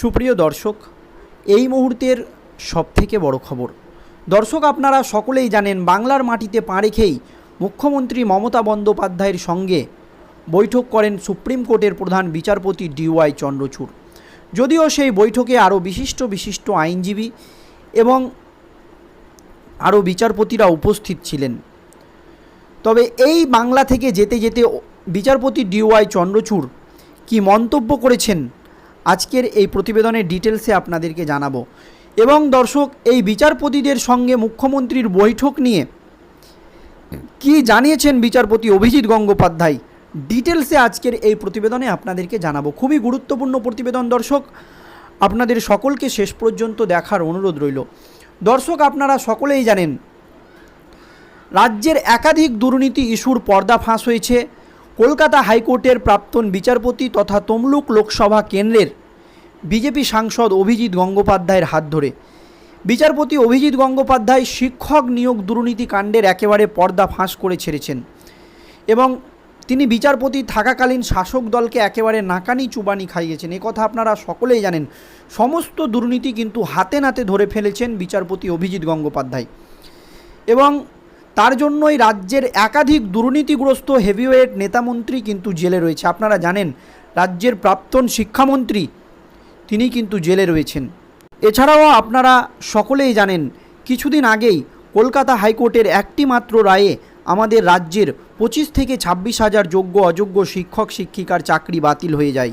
সুপ্রিয় দর্শক, এই মুহূর্তের সবথেকে বড় খবর। দর্শক, আপনারা সকলেই জানেন, বাংলার মাটিতে পা রেখেই মুখ্যমন্ত্রী মমতা বন্দ্যোপাধ্যায়ের সঙ্গে বৈঠক করেন সুপ্রিম কোর্টের প্রধান বিচারপতি ডিওয়াই চন্দ্রচূড়। যদিও সেই বৈঠকে আরও বিশিষ্ট বিশিষ্ট আইনজীবী এবং আরও বিচারপতিরা উপস্থিত ছিলেন। তবে এই বাংলা থেকে যেতে যেতে বিচারপতি ডিওয়াই চন্দ্রচূড় কি মন্তব্য করেছেন আজকের এই প্রতিবেদনের ডিটেলসে আপনাদেরকে জানাব। এবং দর্শক, এই বিচারপতিদের সঙ্গে মুখ্যমন্ত্রীর বৈঠক নিয়ে কি জানিয়েছেন বিচারপতি অভিজিৎ গঙ্গোপাধ্যায়, ডিটেলসে আজকের এই প্রতিবেদনে আপনাদেরকে জানাব। খুবই গুরুত্বপূর্ণ প্রতিবেদন দর্শক, আপনাদের সকলকে শেষ পর্যন্ত দেখার অনুরোধ রইল। দর্শক, আপনারা সকলেই জানেন, রাজ্যের একাধিক দুর্নীতি ইস্যুর পর্দা ফাঁস হয়েছে। কলকাতা হাইকোর্টের প্রাক্তন বিচারপতি তথা তমলুক লোকসভা কেন্দ্রের বিজেপি সাংসদ অভিজিৎ গঙ্গোপাধ্যায়ের হাত ধরে। বিচারপতি অভিজিৎ গঙ্গোপাধ্যায় শিক্ষক নিয়োগ দুর্নীতি কাণ্ডের একেবারে পর্দা ফাঁস করে ছেড়েছেন এবং তিনি বিচারপতি থাকাকালীন শাসক দলকে একেবারে নাকানি চুবানি খাইয়েছেন। কথা আপনারা সকলেই জানেন। সমস্ত দুর্নীতি কিন্তু হাতে নাতে ধরে ফেলেছেন বিচারপতি অভিজিৎ গঙ্গোপাধ্যায়। এবং তার জন্যই রাজ্যের একাধিক দুর্নীতিগ্রস্ত হেভিওয়েট নেতামন্ত্রী কিন্তু জেলে রয়েছে। আপনারা জানেন, রাজ্যের প্রাক্তন শিক্ষামন্ত্রী তিনি কিন্তু জেলে রয়েছেন। এছাড়াও আপনারা সকলেই জানেন, কিছুদিন আগেই কলকাতা হাইকোর্টের একটি মাত্র রায়ে আমাদের রাজ্যের পঁচিশ থেকে ছাব্বিশ হাজার যোগ্য অযোগ্য শিক্ষক, শিক্ষিকার চাকরি বাতিল হয়ে যায়।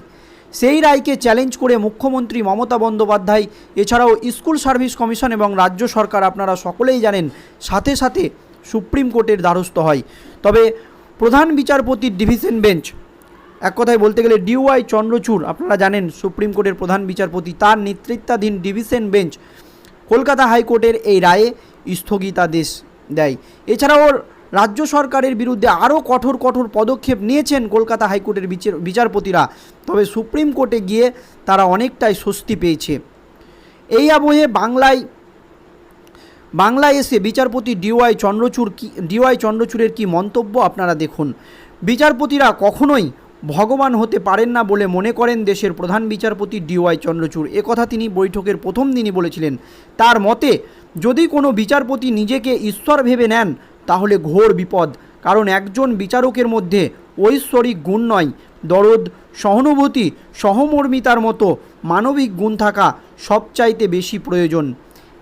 সেই রায়কে চ্যালেঞ্জ করে মুখ্যমন্ত্রী মমতা বন্দ্যোপাধ্যায়, এছাড়াও স্কুল সার্ভিস কমিশন এবং রাজ্য সরকার, আপনারা সকলেই জানেন, সাথে সাথে সুপ্রিম কোর্টের দ্বারস্থ হয়। তবে প্রধান বিচারপতির ডিভিশন বেঞ্চ, এক কথায় বলতে গেলে ডিওয়াই চন্দ্রচূড়, আপনারা জানেন সুপ্রিম কোর্টের প্রধান বিচারপতি, তার নেতৃত্বাধীন ডিভিশন বেঞ্চ কলকাতা হাইকোর্টের এই রায়ে স্থগিতাদেশ দেয়। এছাড়াও রাজ্য সরকারের বিরুদ্ধে আরও কঠোর কঠোর পদক্ষেপ নিয়েছেন কলকাতা হাইকোর্টের বিচার বিচারপতিরা, তবে সুপ্রিম কোর্টে গিয়ে তারা অনেকটাই স্বস্তি পেয়েছে। এই আবহে বাংলায় বাংলায় এসে বিচারপতি ডিওয়াই চন্দ্রচূড় কি, ডিওয়াই চন্দ্রচূড়ের কি মন্তব্য আপনারা দেখুন। বিচারপতিরা কখনোই ভগবান হতে পারেন না বলে মনে করেন দেশের প্রধান বিচারপতি ডিওয়াই চন্দ্রচূড়। কথা তিনি বৈঠকের প্রথম দিনই বলেছিলেন। তার মতে, যদি কোনো বিচারপতি নিজেকে ঈশ্বর ভেবে নেন, তাহলে ঘোর বিপদ। কারণ একজন বিচারকের মধ্যে ঐশ্বরিক গুণ নয়। দরদ, সহানুভূতি, সহমর্মিতার মতো মানবিক গুণ থাকা সবচাইতে বেশি প্রয়োজন।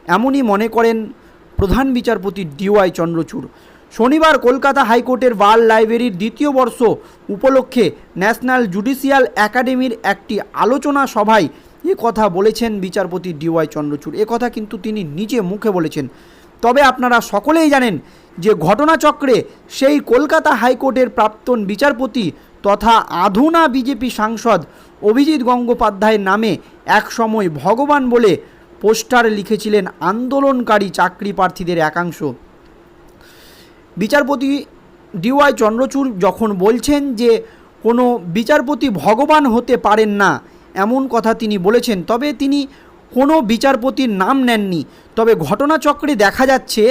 এমনই মনে করেন প্রধান বিচারপতি ডিওয়াই চন্দ্রচূড়। শনিবার কলকাতা হাইকোর্টের বার লাইব্রেরির দ্বিতীয় বর্ষ উপলক্ষে ন্যাশনাল জুডিশিয়াল একাডেমির একটি আলোচনা সভায় এ কথা বলেছেন বিচারপতি ডিওয়াই চন্দ্রচূড়। এ কথা কিন্তু তিনি নিজে মুখে বলেছেন। তবে আপনারা সকলেই জানেন যে ঘটনাচক্রে সেই কলকাতা হাইকোর্টের প্রাক্তন বিচারপতি তথা আধুনা বিজেপি সাংসদ অভিজিৎ গঙ্গোপাধ্যায়ের নামে একসময় ভগবান বলে পোস্টার লিখেছিলেন, আন্দোলনকারী চাকরি প্রার্থীদের একাংশ। বিচারপতি ডিওয়াই চন্দ্রচূড় যখন বলছেন যে, কোনো বিচারপতি ভগবান হতে পারেন না, এমন কথা তিনি বলেছেন, তবে তিনি কোনো বিচারপতির নাম নেননি। তবে ঘটনাচক্রে দেখা যাচ্ছে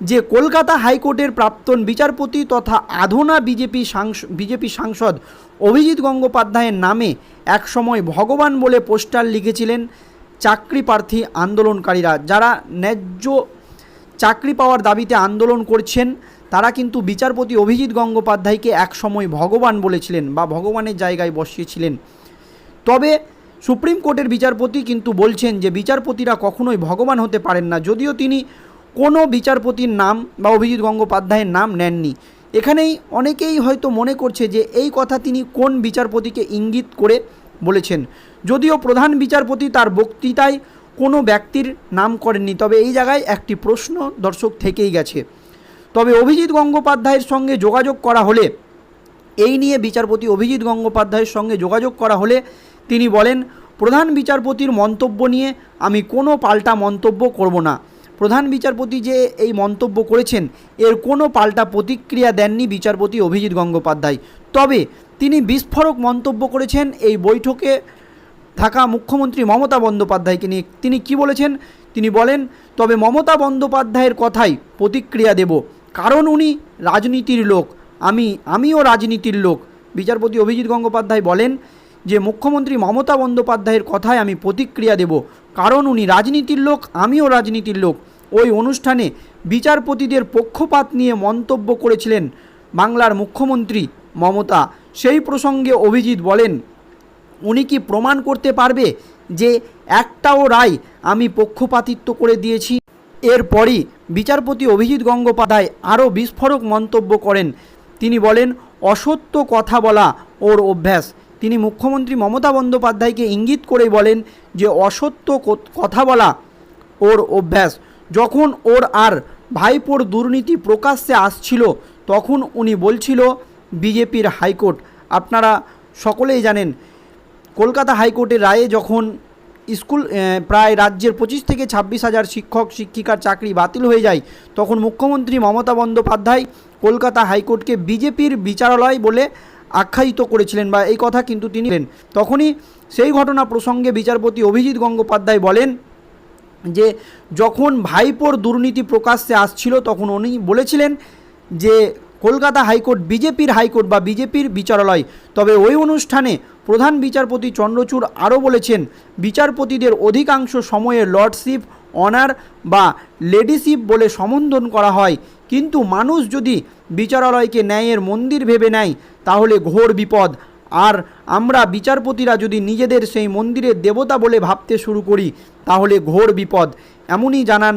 যে, কলকাতা হাইকোর্টের প্রাক্তন বিচারপতি তথা আধুনা বিজেপি বিজেপি সাংসদ অভিজিৎ গঙ্গোপাধ্যায়ের নামে একসময় ভগবান বলে পোস্টার লিখেছিলেন। চাকরি প্রার্থী আন্দোলনকারীরা, যারা ন্যায্য চাকরি পাওয়ার দাবিতে আন্দোলন করছেন, তারা কিন্তু বিচারপতি অভিজিৎ গঙ্গোপাধ্যায়কে একসময় ভগবান বলেছিলেন বা ভগবানের জায়গায় বসিয়েছিলেন। তবে সুপ্রিম কোর্টের বিচারপতি কিন্তু বলছেন যে, বিচারপতিরা কখনোই ভগবান হতে পারেন না, যদিও তিনি কোনো বিচারপতির নাম বা অভিজিৎ গঙ্গোপাধ্যায়ের নাম নেননি। এখানেই অনেকেই হয়তো মনে করছে যে, এই কথা তিনি কোন বিচারপতিকে ইঙ্গিত করে বলেছেন। যদিও প্রধান বিচারপতি তার বক্তৃতায় কোনো ব্যক্তির নাম করেননি, তবে এই জায়গায় একটি প্রশ্ন দর্শক থেকেই গেছে। তবে অভিজিৎ গঙ্গোপাধ্যায়ের সঙ্গে যোগাযোগ করা হলে, এই নিয়ে বিচারপতি অভিজিৎ গঙ্গোপাধ্যায়ের সঙ্গে যোগাযোগ করা হলে তিনি বলেন, প্রধান বিচারপতির মন্তব্য নিয়ে আমি কোনো পাল্টা মন্তব্য করব না। প্রধান বিচারপতি যে এই মন্তব্য করেছেন, এর কোনো পাল্টা প্রতিক্রিয়া দেননি বিচারপতি অভিজিৎ গঙ্গোপাধ্যায়। তবে তিনি বিস্ফোরক মন্তব্য করেছেন। এই বৈঠকে থাকা মুখ্যমন্ত্রী মমতা বন্দ্যোপাধ্যায়কে নিয়ে তিনি কি বলেছেন? তিনি বলেন, তবে মমতা বন্দ্যোপাধ্যায়ের কথাই প্রতিক্রিয়া দেব। কারণ উনি রাজনীতির লোক। আমি, আমিও রাজনীতির লোক। বিচারপতি অভিজিৎ গঙ্গোপাধ্যায় বলেন যে, মুখ্যমন্ত্রী মমতা বন্দ্যোপাধ্যায়ের কথায় আমি প্রতিক্রিয়া দেব। কারণ উনি রাজনীতির লোক, আমিও রাজনীতির লোক। ওই অনুষ্ঠানে বিচারপতিদের পক্ষপাত নিয়ে মন্তব্য করেছিলেন বাংলার মুখ্যমন্ত্রী মমতা। সেই প্রসঙ্গে অভিজিৎ বলেন, উনি কি প্রমাণ করতে পারবে যে একটাও রায় আমি পক্ষপাতিত্ব করে দিয়েছি? এরপরই বিচারপতি অভিজিৎ গঙ্গোপাধ্যায় আরও বিস্ফোরক মন্তব্য করেন। তিনি বলেন, অসত্য কথা বলা ওর অভ্যাস। তিনি মুখ্যমন্ত্রী মমতা বন্দ্যোপাধ্যায়কে ইঙ্গিত করে বলেন যে, অসত্য কথা বলা ওর অভ্যাস। যখন ওর আর ভাইপোর দুর্নীতি প্রকাশ্যে আসছিল, তখন উনি বলছিল বিজেপির হাইকোর্ট আপনারা সকলেই জানেন, কলকাতা হাইকোর্টের রায়ে যখন স্কুল প্রায় রাজ্যের পঁচিশ থেকে ছাব্বিশ হাজার শিক্ষক, শিক্ষিকার চাকরি বাতিল হয়ে যায়, তখন মুখ্যমন্ত্রী মমতা বন্দ্যোপাধ্যায় কলকাতা হাইকোর্টকে বিজেপির বিচারালয় বলে আখ্যায়িত করেছিলেন বা এই কথা কিন্তু তিনি। তখনই সেই ঘটনা প্রসঙ্গে বিচারপতি অভিজিৎ গঙ্গোপাধ্যায় বলেন যে, যখন ভাইপোর দুর্নীতি প্রকাশ্যে আসছিল, তখন উনি বলেছিলেন যে কলকাতা হাইকোর্ট, বিজেপির হাইকোর্ট বা বিজেপির বিচারালয়। তবে ওই অনুষ্ঠানে প্রধান বিচারপতি চন্দ্রচূড় আরও বলেছেন, বিচারপতিদের অধিকাংশ সময়ে লর্ডশিপ, অনার বা লেডিশিপ বলে সম্বোধন করা হয়। কিন্তু মানুষ যদি বিচারালয়কে ন্যায়ের মন্দির ভেবে নেয়, তাহলে ঘোর বিপদ। আর আমরা বিচারপতিরা যদি নিজেদের সেই মন্দিরের দেবতা বলে ভাবতে শুরু করি, তাহলে ঘোর বিপদ। এমনই জানান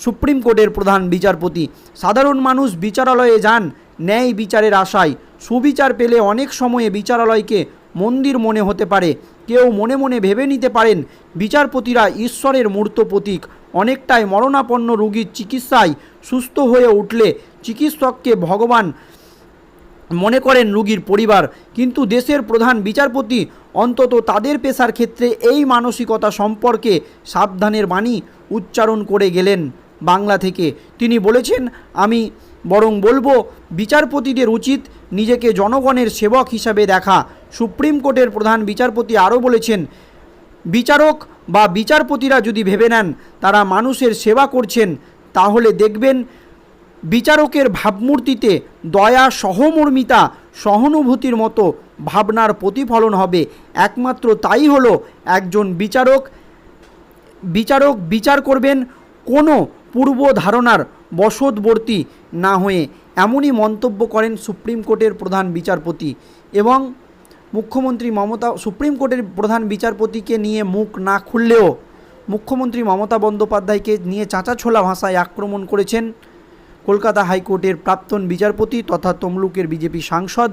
সুপ্রিম কোর্টের প্রধান বিচারপতি। সাধারণ মানুষ বিচারালয়ে যান, ন্যায় বিচারের আশায়। সুবিচার পেলে অনেক সময়ে বিচারালয়কে মন্দির মনে হতে পারে। কেউ মনে মনে ভেবে নিতে পারেন, বিচারপতিরা ঈশ্বরের মূর্ত প্রতীক। অনেকটাই মরণাপন্ন রোগীর চিকিৎসায় সুস্থ হয়ে উঠলে চিকিৎসককে ভগবান মনে করেন রুগীর পরিবার। কিন্তু দেশের প্রধান বিচারপতি অন্তত তাদের পেশার ক্ষেত্রে এই মানসিকতা সম্পর্কে সাবধানের বাণী উচ্চারণ করে গেলেন। বাংলা থেকে। তিনি বলেছেন, আমি বরং বলব, বিচারপতিদের উচিত নিজেকে জনগণের সেবক হিসাবে দেখা। সুপ্রিম কোর্টের প্রধান বিচারপতি আরও বলেছেন, বিচারক বা বিচারপতিরা যদি ভেবে নেন, তারা মানুষের সেবা করছেন, তাহলে দেখবেন বিচারকের ভাবমূর্তিতে দয়া, সহমর্মিতা, সহানুভূতির মতো ভাবনার প্রতিফলন হবে। একমাত্র তাই হলো একজন বিচারক। বিচারক বিচার করবেন, কোনো পূর্ব ধারণার বসতবর্তী না হয়ে এমনই মন্তব্য করেন সুপ্রিম কোর্টের প্রধান বিচারপতি এবং মুখ্যমন্ত্রী মমতা, সুপ্রিম কোর্টের প্রধান বিচারপতিকে নিয়ে মুখ না খুললেও মুখ্যমন্ত্রী মমতা বন্দ্যোপাধ্যায়কে নিয়ে চাঁচাছোলা ভাষায় আক্রমণ করেছেন কলকাতা হাইকোর্টের প্রাক্তন বিচারপতি তথা তমলুকের বিজেপি সাংসদ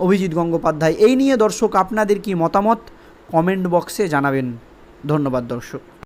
অভিজিৎ গঙ্গোপাধ্যায়। এই নিয়ে দর্শক, আপনাদের কি মতামত? কমেন্ট বক্সে জানাবেন। ধন্যবাদ, দর্শক।